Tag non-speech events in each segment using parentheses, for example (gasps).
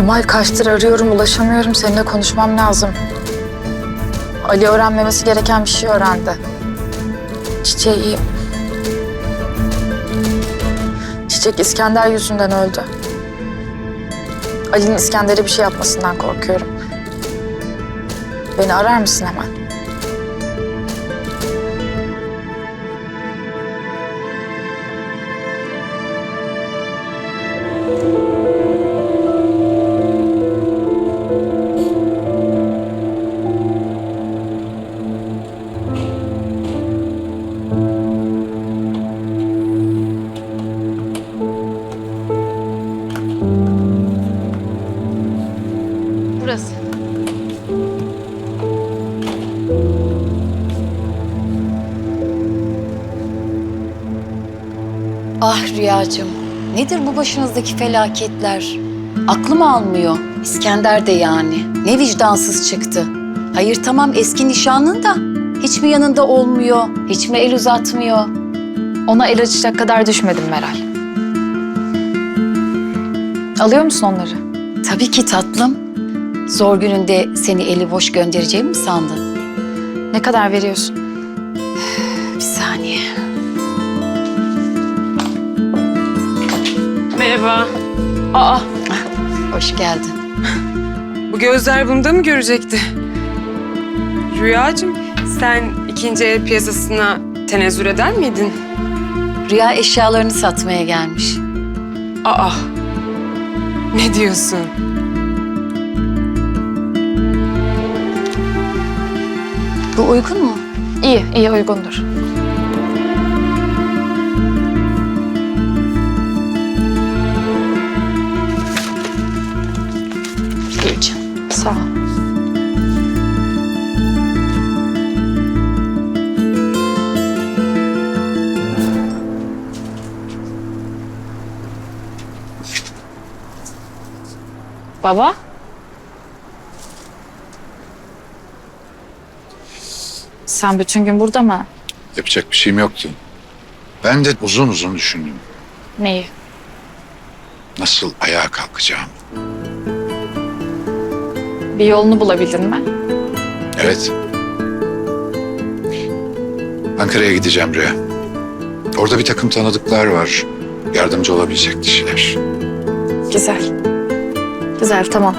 Şimal kaçtır arıyorum ulaşamıyorum. Seninle konuşmam lazım. Ali öğrenmemesi gereken bir şey öğrendi. Çiçeği... Çiçek İskender yüzünden öldü. Ali'nin İskender'e bir şey yapmasından korkuyorum. Beni arar mısın hemen? Rüyacığım, nedir bu başınızdaki felaketler? Aklım almıyor. İskender de yani. Ne vicdansız çıktı. Hayır tamam eski nişanlın da hiç mi yanında olmuyor, hiç mi el uzatmıyor? Ona el açacak kadar düşmedim Meral. Alıyor musun onları? Tabii ki tatlım. Zor gününde seni eli boş göndereceğimi mi sandın? Ne kadar veriyorsun? (sighs) Bir saniye. Merhaba. Aa, Hoş geldin. bu gözler bunu da mı görecekti? Rüyacığım, sen ikinci el piyasasına tenezzül eder miydin? Rüya eşyalarını satmaya gelmiş. Aa, ne diyorsun? Bu uygun mu? İyi, iyi uygundur. Baba? Sen bütün gün burada mı? Yapacak bir şeyim yoktu. Ben de uzun uzun düşündüm. Neyi? Nasıl ayağa kalkacağım? Bir yolunu bulabildin mi? Evet. Ankara'ya gideceğim Rüya. Orada bir takım tanıdıklar var. Yardımcı olabilecek kişiler. Güzel. Güzel, tamam.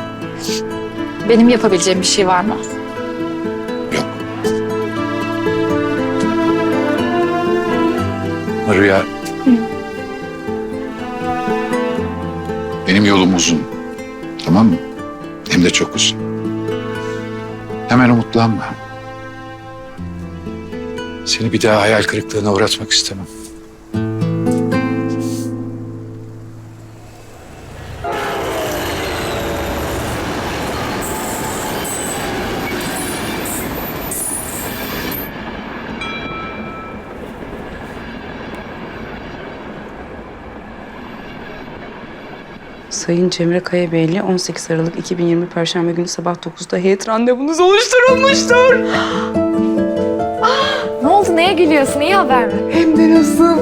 Benim yapabileceğim bir şey var mı? Yok. Rüya... Benim yolum uzun. Tamam mı? Hem de çok uzun. Hemen umutlanma. Seni bir daha hayal kırıklığına uğratmak istemem. Sayın Cemre Kayabeyli 18 Aralık 2020 Perşembe günü sabah 9'da heyet randevunuz oluşturulmuştur. (gasps) Ne oldu? Neye gülüyorsun? İyi haber mi? Hem de nasıl?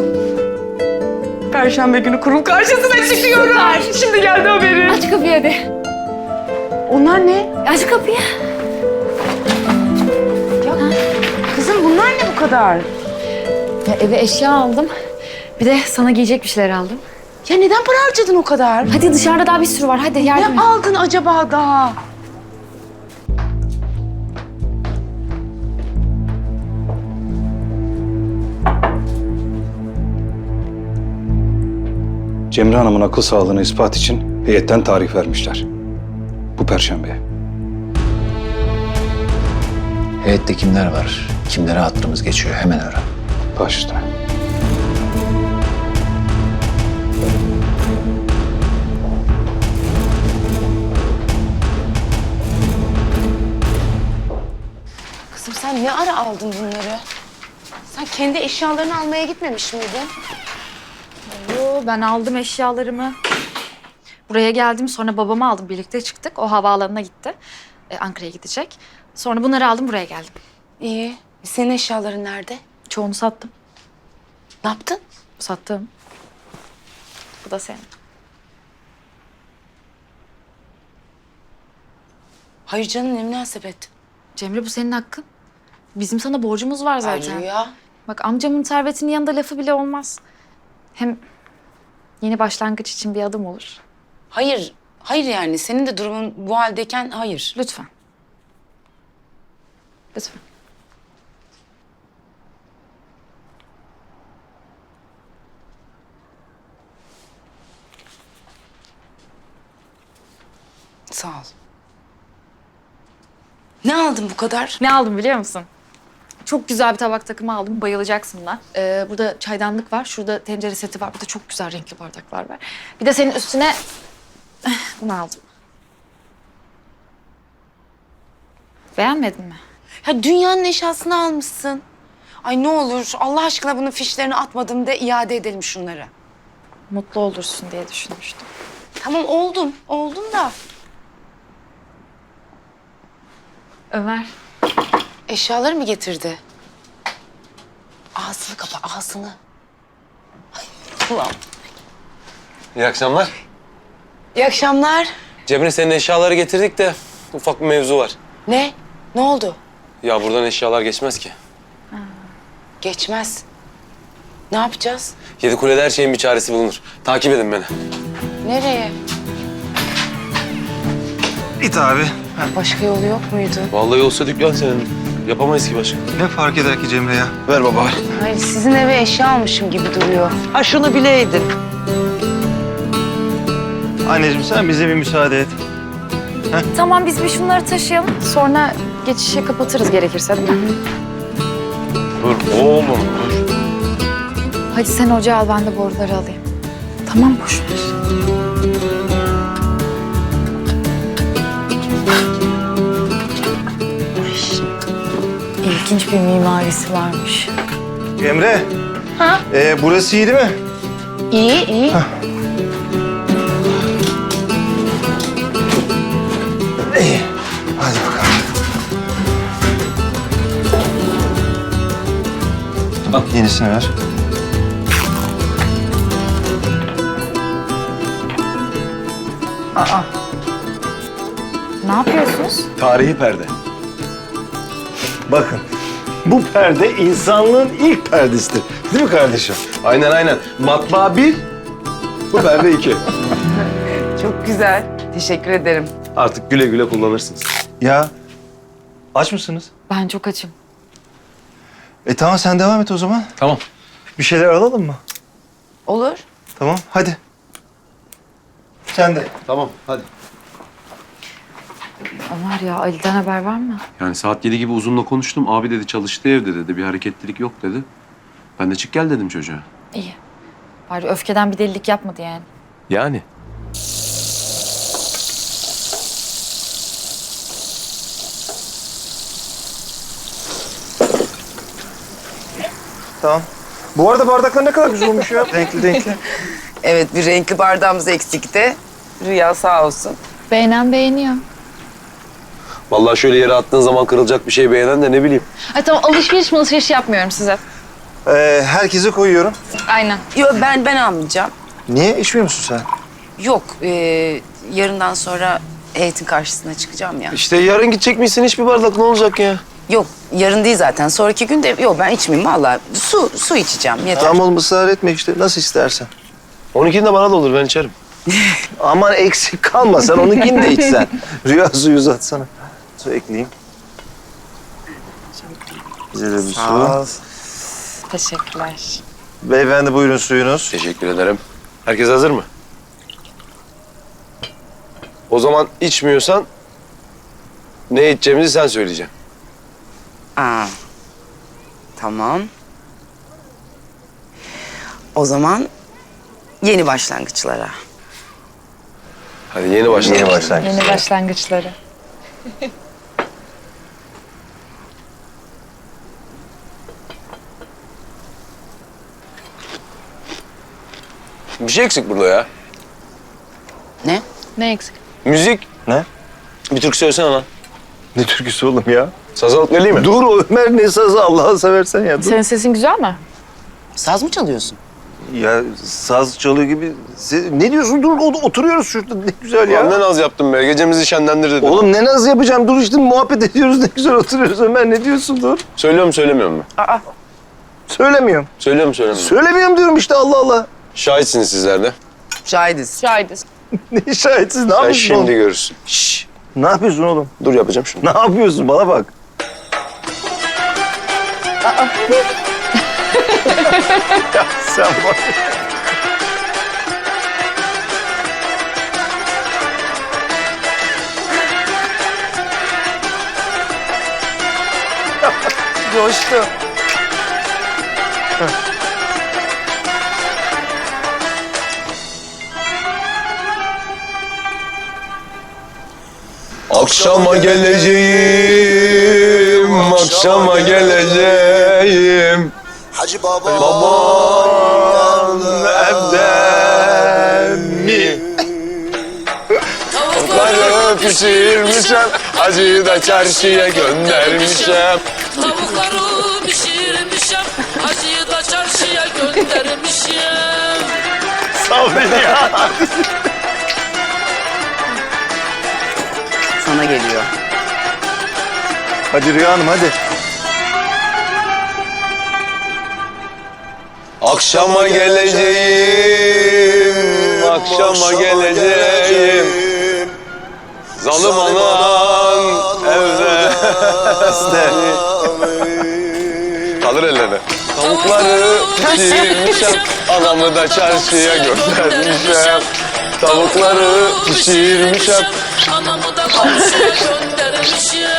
Perşembe günü kurul karşısına çıkıyorum. Şimdi geldi haberi. Aç kapıyı hadi. Onlar ne? Aç kapıyı. Kızım bunlar ne bu kadar? Ya eve eşya aldım. Bir de sana giyecek bir şeyler aldım. Ya neden para harcadın o kadar? Hadi dışarıda daha bir sürü var. Hadi yardım Ne et. aldın acaba daha? Cemre Hanım'ın akıl sağlığını ispat için heyetten tarih vermişler. Bu perşembe. Heyette kimler var? Kimlere hatırımız geçiyor? Hemen öğren. Baş üstüne. Sen ne ara aldın bunları? Sen kendi eşyalarını almaya gitmemiş miydin? Yo, ben aldım eşyalarımı. Buraya geldim sonra babamı aldım birlikte çıktık. O havaalanına gitti. Ee, Ankara'ya gidecek. Sonra bunları aldım buraya geldim. İyi. Senin eşyaların nerede? Çoğunu sattım. Ne yaptın? Sattım. Bu da senin. Hayır canım ne münasebet. Cemre bu senin hakkın. Bizim sana borcumuz var Ay zaten. Rüya. Bak amcamın servetinin yanında lafı bile olmaz. Hem yeni başlangıç için bir adım olur. Hayır. Hayır yani senin de durumun bu haldeyken hayır. Lütfen. Lütfen. Sağ ol. Ne aldın bu kadar? Ne aldım biliyor musun? Çok güzel bir tabak takımı aldım. Bayılacaksın buna. Ee, burada çaydanlık var. Şurada tencere seti var. Burada çok güzel renkli bardaklar var. Bir de senin üstüne eh, bunu aldım. Beğenmedin mi? Ya dünyanın eşyasını almışsın. Ay ne olur Allah aşkına bunun fişlerini atmadım de iade edelim şunları. Mutlu olursun diye düşünmüştüm. Tamam oldum. Oldum da. Ömer. Eşyaları mı getirdi? Ağzını kapa ağzını. Ay, Allah'ım. İyi akşamlar. İyi akşamlar. Cemre senin eşyaları getirdik de ufak bir mevzu var. Ne? Ne oldu? Ya buradan eşyalar geçmez ki. Geçmez. Ne yapacağız? Yedi kulede her şeyin bir çaresi bulunur. Takip edin beni. Nereye? İt abi. Başka yolu yok muydu? Vallahi olsa dükkan senin. Yapamayız ki başka. Ne fark eder ki Cemre ya? Ver baba. Hayır sizin eve eşya almışım gibi duruyor. Ha şunu bileydin. Anneciğim sen bize bir müsaade et. Tamam biz bir şunları taşıyalım. Sonra geçişi kapatırız gerekirse değil mi? Dur oğlum dur. Hadi sen ocağı al ben de boruları alayım. Tamam boş ver. İlginç bir mimarisi varmış. Cemre. Ha? Ee, burası iyi değil mi? İyi iyi. İyi. Hadi bakalım. Al yenisini ver. Ne yapıyorsunuz? Tarihi perde. Bakın. Bu perde insanlığın ilk perdesidir. Değil mi kardeşim? Aynen aynen. Matbaa bir, bu perde iki. (laughs) Çok güzel. Teşekkür ederim. Artık güle güle kullanırsınız. Ya aç mısınız? Ben çok açım. E tamam sen devam et o zaman. Tamam. Bir şeyler alalım mı? Olur. Tamam hadi. Sen de. Tamam hadi. Ömer ya Ali'den haber var mı? Yani saat yedi gibi uzunla konuştum. Abi dedi çalıştı evde dedi. Bir hareketlilik yok dedi. Ben de çık gel dedim çocuğa. İyi. Bari öfkeden bir delilik yapmadı yani. Yani. Tamam. Bu arada bardaklar ne kadar güzel olmuş ya. renkli renkli. (laughs) Evet bir renkli bardağımız eksikti. Rüya sağ olsun. Beğenen beğeniyor. Vallahi şöyle yere attığın zaman kırılacak bir şey beğenen de ne bileyim. Ay tamam alışveriş mi alışveriş yapmıyorum size. Ee, herkese koyuyorum. Aynen. Yok ben ben almayacağım. Niye? İçmiyor musun sen? Yok e, yarından sonra eğitim karşısına çıkacağım ya. İşte yarın gidecek misin hiçbir bardak ne olacak ya? Yok yarın değil zaten sonraki gün de yok ben içmeyeyim vallahi. Su su içeceğim yeter. Tamam oğlum ısrar etme işte. Nasıl istersen. 12'inde de bana da olur ben içerim. (laughs) Aman eksik kalma. Sen onunkini de içsen. (laughs) Rüya suyu uzatsana. Su ekleyeyim. Bize de bir su. Teşekkürler. Beyefendi buyurun suyunuz. Teşekkür ederim. Herkes hazır mı? O zaman içmiyorsan ne içeceğimizi sen söyleyeceksin. Aa, tamam. O zaman yeni başlangıçlara. Hadi yeni başlayalım. Yeni başlangıç. Yeni başlangıçları. Bir şey eksik burada ya. Ne? Ne eksik? Müzik. Ne? Bir türkü söylesene lan. Ne türküsü oğlum ya? Saz alıp vereyim mi? Dur o Ömer ne sazı Allah'ı seversen ya. Dur. Senin sesin güzel mi? Saz mı çalıyorsun? Ya saz çalıyor gibi. Ne diyorsun? Dur o- oturuyoruz şurada ne güzel ya. Ne naz yaptım be. Gecemizi şenlendir dedim. Oğlum ne naz yapacağım? Dur işte muhabbet ediyoruz ne güzel oturuyoruz Ömer. Ne diyorsun dur? Söylüyorum söylemiyorum mu? Söylemiyorum. Söylüyorum söylemiyorum. Söylemiyorum diyorum işte Allah Allah. Şahitsiniz sizler de. Şahidiz. Şahidiz. (laughs) Ne şahitsiz ne Sen yapıyorsun şimdi oğlum? görürsün. Şşş. Ne yapıyorsun oğlum? Dur yapacağım şimdi. Ne yapıyorsun bana bak. (laughs) ya sen bak. (laughs) Coştu. Akşama geleceğim, akşama geleceğim. Hacı baba. Babam evde mi? Tavukları pişirmişim, acıyı da çarşıya göndermişim. Tavukları pişirmişim, acıyı da çarşıya göndermişim. Sağ ol beni ya. Sana geliyor. Hadi Rüya Hanım hadi. Akşama geleceğim, akşama geleceğim. Zalim anan evde. Kalır ellerine. Tavukları pişirmişim, anamı da çarşıya göndermişim. Tavukları pişirmişim. Anamı da komşuya göndermişim.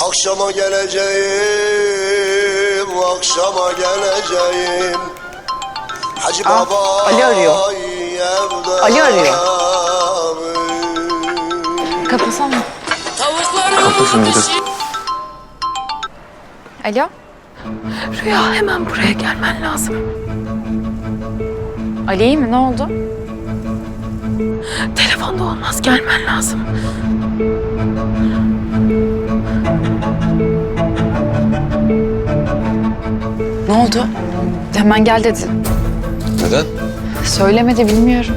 Akşama geleceğim, akşama geleceğim. Hacı baba. Ali arıyor. evde. Ali arıyor. Kapasana. Tavukları pişir... Alo? Rüya hemen buraya gelmen lazım. Ali iyi mi? Ne oldu? Telefonda olmaz gelmen lazım. Ne oldu? Hemen gel dedi. Neden? Söylemedi bilmiyorum.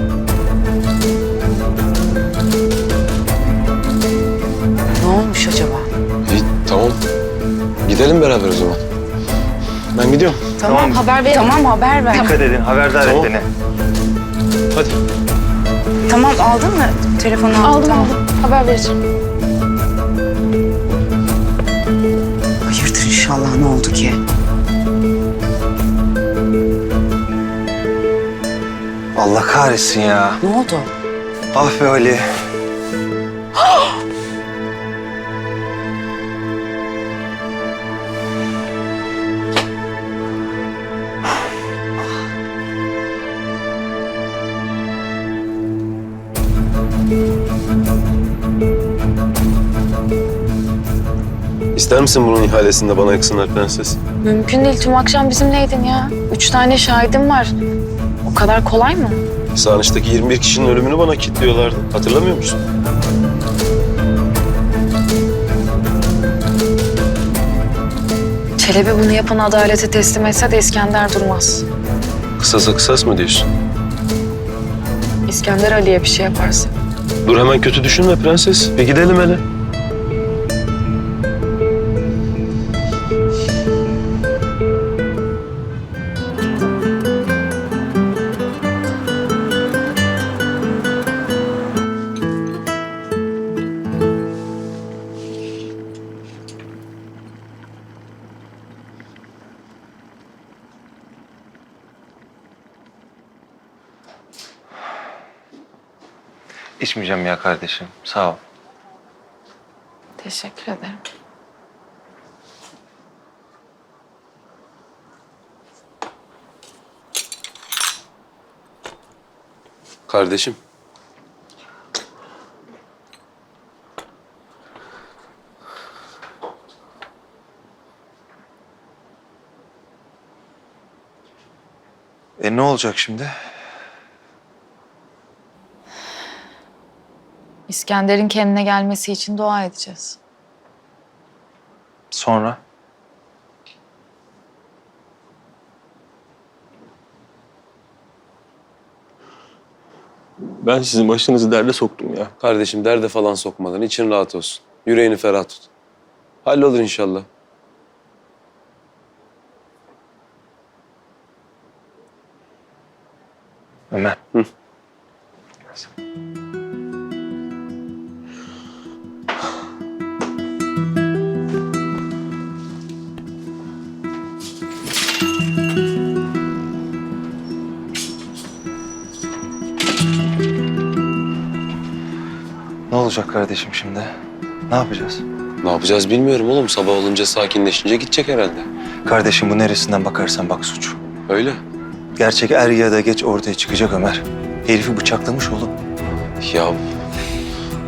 Ne olmuş acaba? İyi, tamam. Gidelim beraber o zaman. Ben gidiyorum. Tamam, haber ver. Tamam haber ver. Dikkat edin, haberdar Tamam. et beni. Hadi. Tamam aldın mı? Telefonu aldın. Aldım tamam. aldım. Haber vereceğim. Allah kahretsin ya. Ne oldu? Ah be Ali. İster misin bunun ihalesinde bana yaksınlar prenses? Mümkün değil. Tüm akşam bizimleydin ya. Üç tane şahidim var. O kadar kolay mı? Sarnıç'taki 21 kişinin ölümünü bana kilitliyorlardı. Hatırlamıyor musun? Çelebi bunu yapan adalete teslim etse de İskender durmaz. Kısasa kısas mı diyorsun? İskender Ali'ye bir şey yaparsa. Dur hemen kötü düşünme prenses. Bir gidelim hele. içmeyeceğim ya kardeşim. Sağ ol. Teşekkür ederim. Kardeşim. E ne olacak şimdi? İskender'in kendine gelmesi için dua edeceğiz. Sonra? Ben sizin başınızı derde soktum ya. Kardeşim derde falan sokmadan için rahat olsun. Yüreğini ferah tut. Hallolur inşallah. Ömer. Hı. Olacak kardeşim şimdi? Ne yapacağız? Ne yapacağız bilmiyorum oğlum. Sabah olunca sakinleşince gidecek herhalde. Kardeşim bu neresinden bakarsan bak suç. Öyle. Gerçek er ya da geç ortaya çıkacak Ömer. Herifi bıçaklamış oğlum. Ya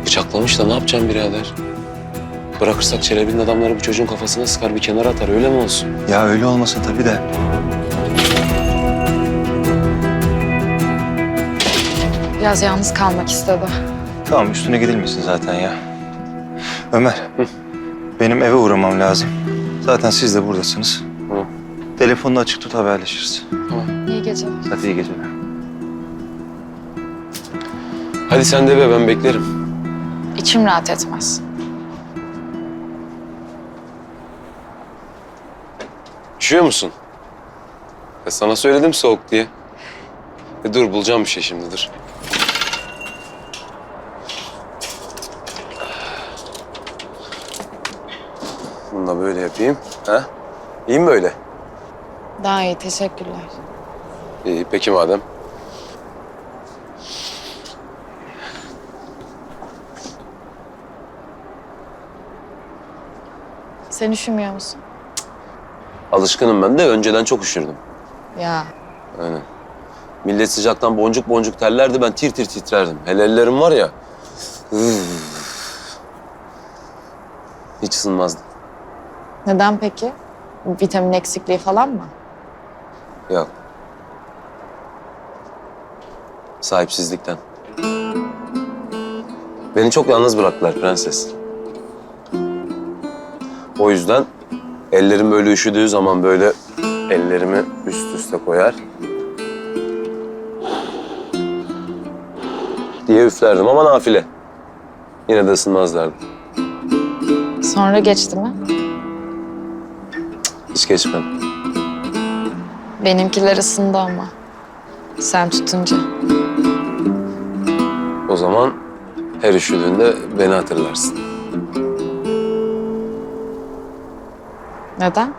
bıçaklamış da ne yapacağım birader? Bırakırsak Çelebi'nin adamları bu çocuğun kafasına sıkar bir kenara atar öyle mi olsun? Ya öyle olmasın tabii de. Biraz yalnız kalmak istedi. Tamam üstüne gidilmesin zaten ya. Ömer. Benim eve uğramam lazım. Zaten siz de buradasınız. Tamam. Telefonunu açık tut haberleşiriz. İyi geceler. Hadi iyi geceler. Hadi sen de be ben beklerim. İçim rahat etmez. Üşüyor musun? E sana söyledim soğuk diye. E dur bulacağım bir şey şimdi dur. Bunu da böyle yapayım. Ha? İyi mi böyle? Daha iyi teşekkürler. İyi peki madem. Sen üşümüyor musun? Alışkınım ben de önceden çok üşürdüm. Ya Aynen. Millet sıcaktan boncuk boncuk terlerdi ben tir tir titrerdim. Hele ellerim var ya. üf. Hiç ısınmazdı. Neden peki? Vitamin eksikliği falan mı? Yok. Sahipsizlikten. Beni çok yalnız bıraktılar prenses. O yüzden ellerim böyle üşüdüğü zaman böyle ellerimi üst üste koyar. diye üflerdim ama nafile. Yine de ısınmazlardı. Sonra geçti mi? Hiç geçmedi. Benimkiler ısındı ama. Sen tutunca. O zaman her üşüdüğünde beni hatırlarsın. Neden?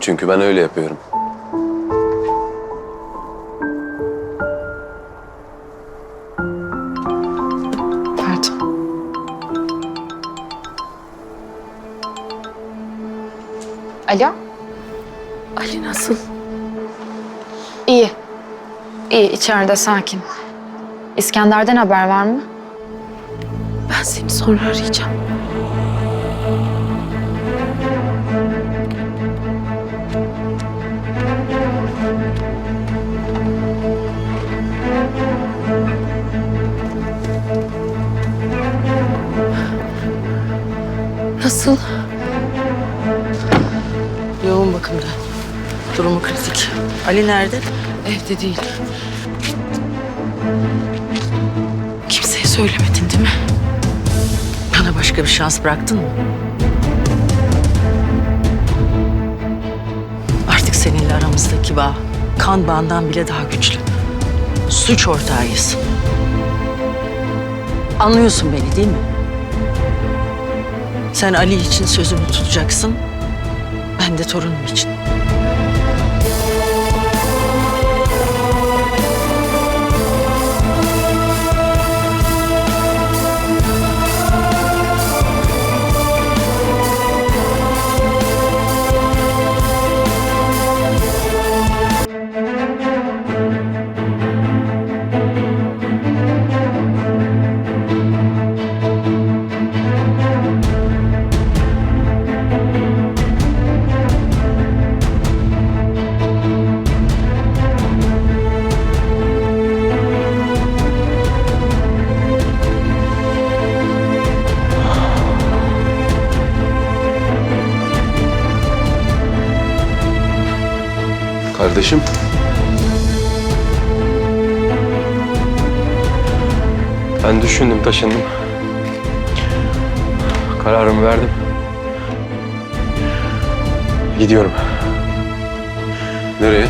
Çünkü ben öyle yapıyorum. Alo? Ali nasıl? İyi. İyi içeride sakin. İskender'den haber var mı? Ben seni sonra arayacağım. Nasıl? Durumu kritik. Ali nerede? Evde değil. Kimseye söylemedin değil mi? Bana başka bir şans bıraktın mı? Artık seninle aramızdaki bağ kan bağından bile daha güçlü. Suç ortağıyız. Anlıyorsun beni değil mi? Sen Ali için sözümü tutacaksın. Ben de torunum için. Kardeşim. Ben düşündüm, taşındım. Kararımı verdim. Gidiyorum. Nereye?